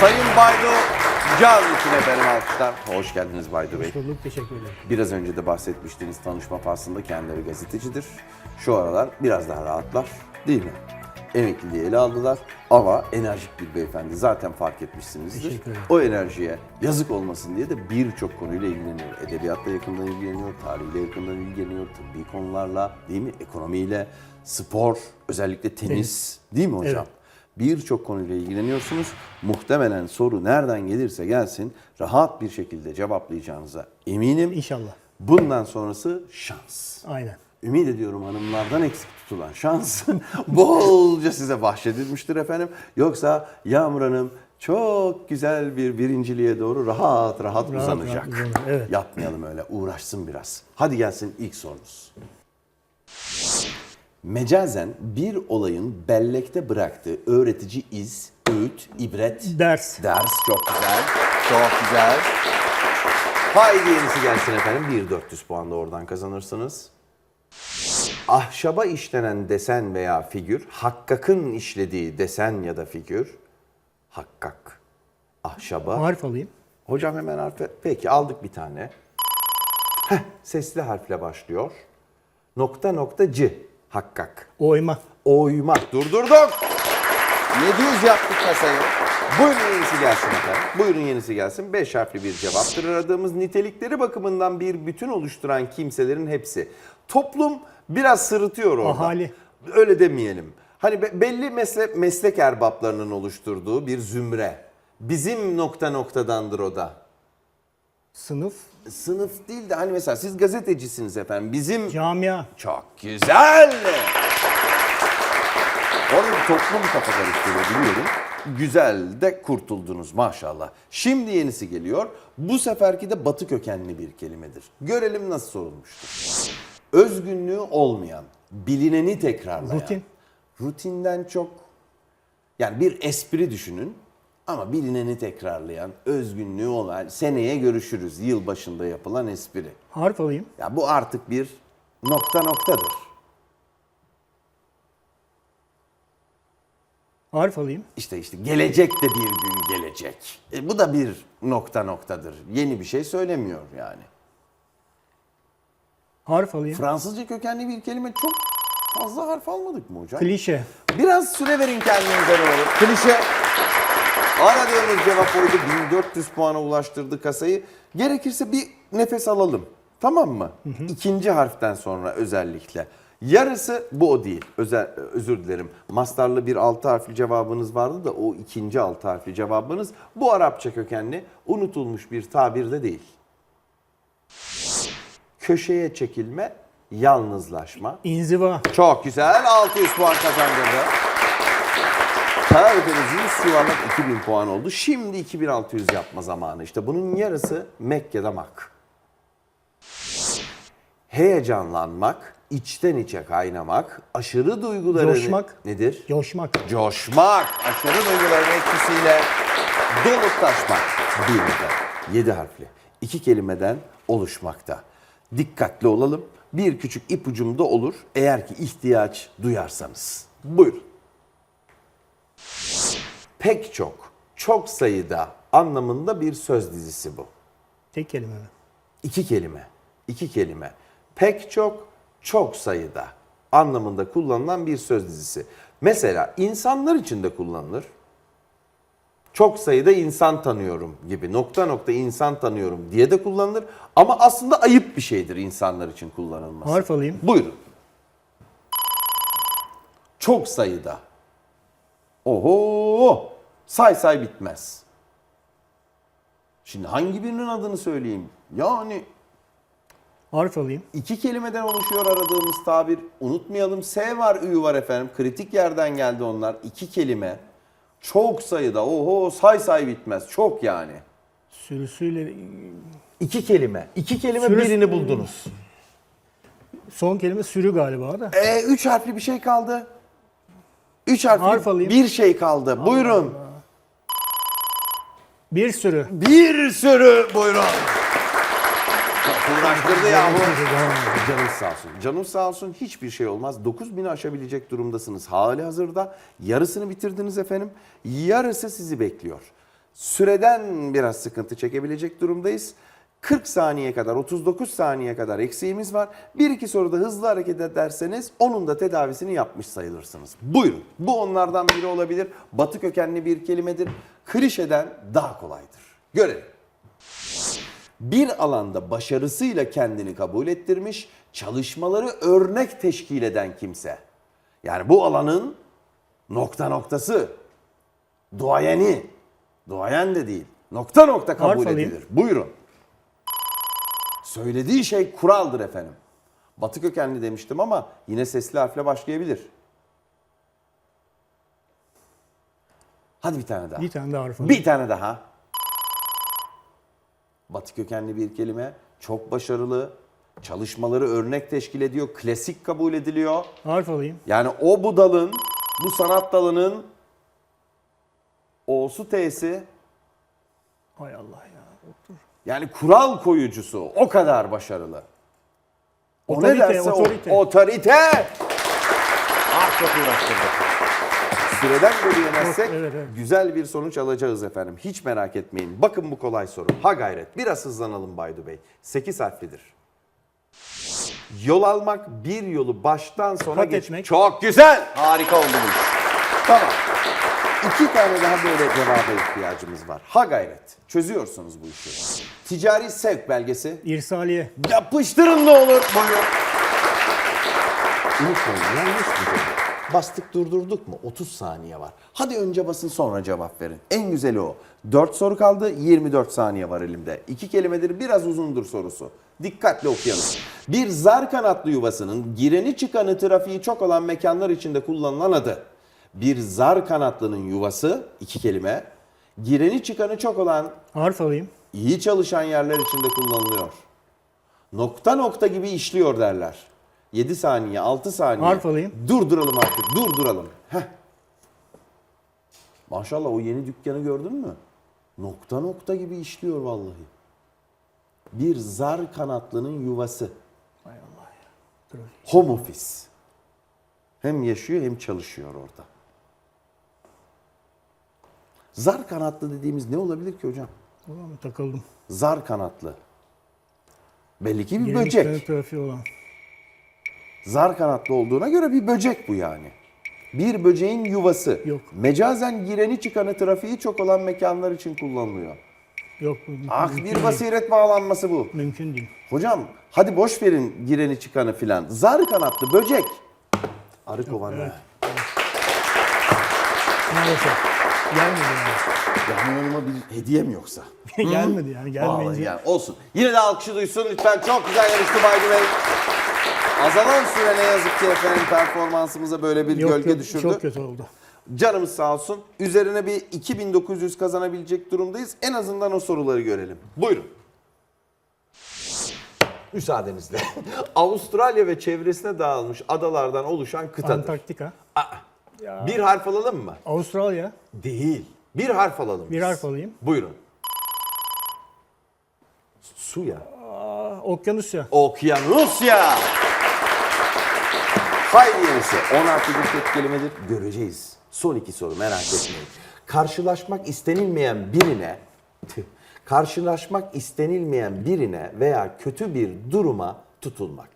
Sayın Baydo Can için efendim alkışlar. Hoş geldiniz Baydo Bey. Bulduk, teşekkür ederim. Biraz önce de bahsetmiştiniz tanışma faslında kendileri gazetecidir. Şu aralar biraz daha rahatlar değil mi? Emekliliği ele aldılar ama enerjik bir beyefendi zaten fark etmişsinizdir. Teşekkür ederim. O enerjiye yazık olmasın diye de birçok konuyla ilgileniyor. Edebiyatla yakından ilgileniyor, tarihle yakından ilgileniyor, tıbbi konularla değil mi? Ekonomiyle, spor, özellikle tenis değil mi hocam? Evet. Birçok konuyla ilgileniyorsunuz. Muhtemelen soru nereden gelirse gelsin rahat bir şekilde cevaplayacağınıza eminim. İnşallah. Bundan sonrası şans. Aynen. Ümit ediyorum hanımlardan eksik tutulan şans bolca size bahşedilmiştir efendim. Yoksa Yağmur Hanım çok güzel bir birinciliğe doğru rahat rahat, Rahat uzanacak. rahat evet. Yapmayalım öyle, uğraşsın biraz. Hadi gelsin ilk sorunuz. Mecazen bir olayın bellekte bıraktığı öğretici iz, öğüt, ibret, Ders. Ders çok güzel. Çok güzel. Haydi yenisi gelsin efendim. 1 400 puan da oradan kazanırsınız. Ahşaba işlenen desen veya figür, hakkakın işlediği desen ya da figür, hakkak. Ahşaba. Harf alayım. Hocam hemen harfe. Peki aldık bir tane. Heh, sesli harfle başlıyor. Nokta nokta c. Hakkak. Oyma. Oymak. Durdurduk. 700 yaptık kasayı. Buyurun yenisi gelsin efendim. Buyurun yenisi gelsin. 5 harfli bir cevaptır. Aradığımız nitelikleri bakımından bir bütün oluşturan kimselerin hepsi. Toplum biraz sırıtıyor orada. Ahali. Öyle demeyelim. Hani be- belli meslek, meslek erbaplarının oluşturduğu bir zümre. Bizim nokta noktadandır o da. Sınıf. Sınıf değil de hani mesela siz gazetecisiniz efendim. Bizim Camia. çok güzel. Orada toplum kafa karıştırıyor biliyorum. Güzel de kurtuldunuz maşallah. Şimdi yenisi geliyor. Bu seferki de batı kökenli bir kelimedir. Görelim nasıl sorulmuştur. Özgünlüğü olmayan, bilineni tekrarlayan. Rutin. Rutinden çok yani bir espri düşünün ama bilineni tekrarlayan, özgünlüğü olan, seneye görüşürüz yıl başında yapılan espri. Harf alayım. Ya bu artık bir nokta noktadır. Harf alayım. İşte işte gelecek de bir gün gelecek. E, bu da bir nokta noktadır. Yeni bir şey söylemiyor yani. Harf alayım. Fransızca kökenli bir kelime çok fazla harf almadık mı hocam? Klişe. Biraz süre verin kendinize olur. Klişe. Aradığımız cevap oydu. 1400 puana ulaştırdı kasayı. Gerekirse bir nefes alalım. Tamam mı? İkinci harften sonra özellikle. Yarısı bu o değil. Özel, özür dilerim. Mastarlı bir altı harfli cevabınız vardı da o ikinci altı harfli cevabınız bu Arapça kökenli unutulmuş bir tabir de değil. Köşeye çekilme, yalnızlaşma, İnziva. çok güzel. 600 puan kazandırdı. Tarifeniz 100 yuvarlak 2000 puan oldu. Şimdi 2600 yapma zamanı. İşte bunun yarısı Mekke'de mak. Heyecanlanmak, içten içe kaynamak, aşırı duyguları... Coşmak. Nedir? Coşmak. Coşmak, aşırı duyguların etkisiyle dolup taşmak. Bir de 7 harfli. iki kelimeden oluşmakta. Dikkatli olalım. Bir küçük ipucum da olur eğer ki ihtiyaç duyarsanız. Buyurun. Pek çok, çok sayıda anlamında bir söz dizisi bu. Tek kelime mi? İki kelime. iki kelime. Pek çok, çok sayıda anlamında kullanılan bir söz dizisi. Mesela insanlar için de kullanılır. Çok sayıda insan tanıyorum gibi nokta nokta insan tanıyorum diye de kullanılır. Ama aslında ayıp bir şeydir insanlar için kullanılması. Harf alayım. Buyurun. Çok sayıda. Oho! Say say bitmez. Şimdi hangi birinin adını söyleyeyim? Yani Harf alayım. iki kelimeden oluşuyor aradığımız tabir. Unutmayalım S var, Ü var efendim. Kritik yerden geldi onlar. İki kelime. Çok sayıda. Oho say say bitmez. Çok yani. Sürüsüyle İki kelime. İki kelime Sürü- birini buldunuz. son kelime sürü galiba da. E, üç harfli bir şey kaldı. Üç harfli Harf alayım. bir şey kaldı. Buyurun. Bir sürü. Bir sürü buyurun. Uğraştırdı yahu. Canınız sağ olsun. Canınız sağ olsun hiçbir şey olmaz. 9000'i aşabilecek durumdasınız hali hazırda. Yarısını bitirdiniz efendim. Yarısı sizi bekliyor. Süreden biraz sıkıntı çekebilecek durumdayız. 40 saniye kadar, 39 saniye kadar eksiğimiz var. Bir iki soruda hızlı hareket ederseniz onun da tedavisini yapmış sayılırsınız. Buyurun. Bu onlardan biri olabilir. Batı kökenli bir kelimedir. Klişeden daha kolaydır. Görelim. Bir alanda başarısıyla kendini kabul ettirmiş, çalışmaları örnek teşkil eden kimse. Yani bu alanın nokta noktası, duayeni, duayen de değil, nokta nokta kabul Harf alayım. edilir. Buyurun. Söylediği şey kuraldır efendim. Batı kökenli demiştim ama yine sesli harfle başlayabilir. Hadi bir tane daha. Bir tane daha harf alayım. Bir tane daha. Batı kökenli bir kelime. Çok başarılı. Çalışmaları örnek teşkil ediyor. Klasik kabul ediliyor. Harf alayım. Yani o bu dalın, bu sanat dalının O'su T'si Hay Allah ya. Otur. Yani kural koyucusu o kadar başarılı. O Otorite, ne derse o- otorite. otorite. Ah çok uğraştırdık. Süreden geri yemezsek Evet, evet. güzel bir sonuç alacağız efendim. Hiç merak etmeyin. Bakın bu kolay soru. Ha gayret. Biraz hızlanalım Baydu Bey. 8 harflidir. Yol almak bir yolu baştan sona Kat geç. etmek. Çok güzel. Harika oldu bu iş. Tamam. İki tane daha böyle cevaba ihtiyacımız var. Ha gayret. Çözüyorsunuz bu işi. Ticari sevk belgesi. İrsaliye. Yapıştırın ne olur. Buyurun. Unutmayın yanlış mı dedim? Bastık durdurduk mu? 30 saniye var. Hadi önce basın sonra cevap verin. En güzeli o. 4 soru kaldı 24 saniye var elimde. İki kelimedir biraz uzundur sorusu. Dikkatli okuyalım. Bir zar kanatlı yuvasının gireni çıkanı trafiği çok olan mekanlar içinde kullanılan adı. Bir zar kanatlının yuvası iki kelime. Gireni çıkanı çok olan Harf alayım. iyi çalışan yerler içinde kullanılıyor. Nokta nokta gibi işliyor derler. 7 saniye, 6 saniye. Harf alayım. Durduralım artık, durduralım. Heh. Maşallah o yeni dükkanı gördün mü? Nokta nokta gibi işliyor vallahi. Bir zar kanatlının yuvası. Hay Allah ya. Home office. Hem yaşıyor hem çalışıyor orada. Zar kanatlı dediğimiz ne olabilir ki hocam? Ulan takıldım. Zar kanatlı. Belli ki bir Yeni böcek. trafiği olan. Zar kanatlı olduğuna göre bir böcek bu yani. Bir böceğin yuvası. Yok. Mecazen gireni çıkanı trafiği çok olan mekanlar için kullanılıyor. Yok bu mümkün Ah değil. bir basiret bağlanması bu. Mümkün değil. Hocam hadi boş verin gireni çıkanı filan. Zar kanatlı böcek. Arı kovanı. Maalesef. Gelmedi yani. Yanıma bir hediye mi yoksa? gelmedi yani. Vallahi Gelmeyince. yani olsun. Yine de alkışı duysun lütfen. Çok güzel yarıştı Baydı Bey. Azalan süre ne yazık ki efendim performansımıza böyle bir Yok, gölge yok, düşürdü. Çok kötü oldu. Canımız sağ olsun. Üzerine bir 2900 kazanabilecek durumdayız. En azından o soruları görelim. Buyurun. Müsaadenizle. Avustralya ve çevresine dağılmış adalardan oluşan kıtadır. Antarktika. Bir harf alalım mı? Avustralya. Değil. Bir harf alalım. Bir biz. harf alayım. Buyurun. Su ya. Aa, Okyanusya. Okyanusya. Haydi yenisi. 10 harfli bir tek kelimedir. Göreceğiz. Son iki soru merak etmeyin. Karşılaşmak istenilmeyen birine karşılaşmak istenilmeyen birine veya kötü bir duruma tutulmak.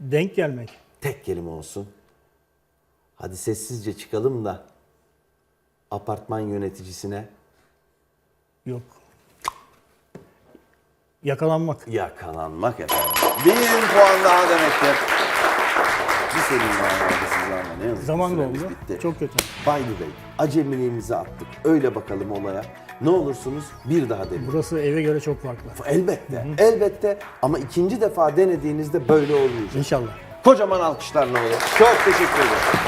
Denk gelmek. Tek kelime olsun. Hadi sessizce çıkalım da apartman yöneticisine Yok. Yakalanmak. Yakalanmak efendim. Bin puan daha demektir. Bir senin vardı size ama ne yazık ki Zaman süremiz doldu. bitti. Çok kötü. Baylı Bey, acemiliğimizi attık. Öyle bakalım olaya. Ne olursunuz bir daha deneyin. Burası eve göre çok farklı. Elbette, elbette ama ikinci defa denediğinizde böyle olmayacak. İnşallah. Kocaman alkışlarla olur. Çok teşekkür ederim.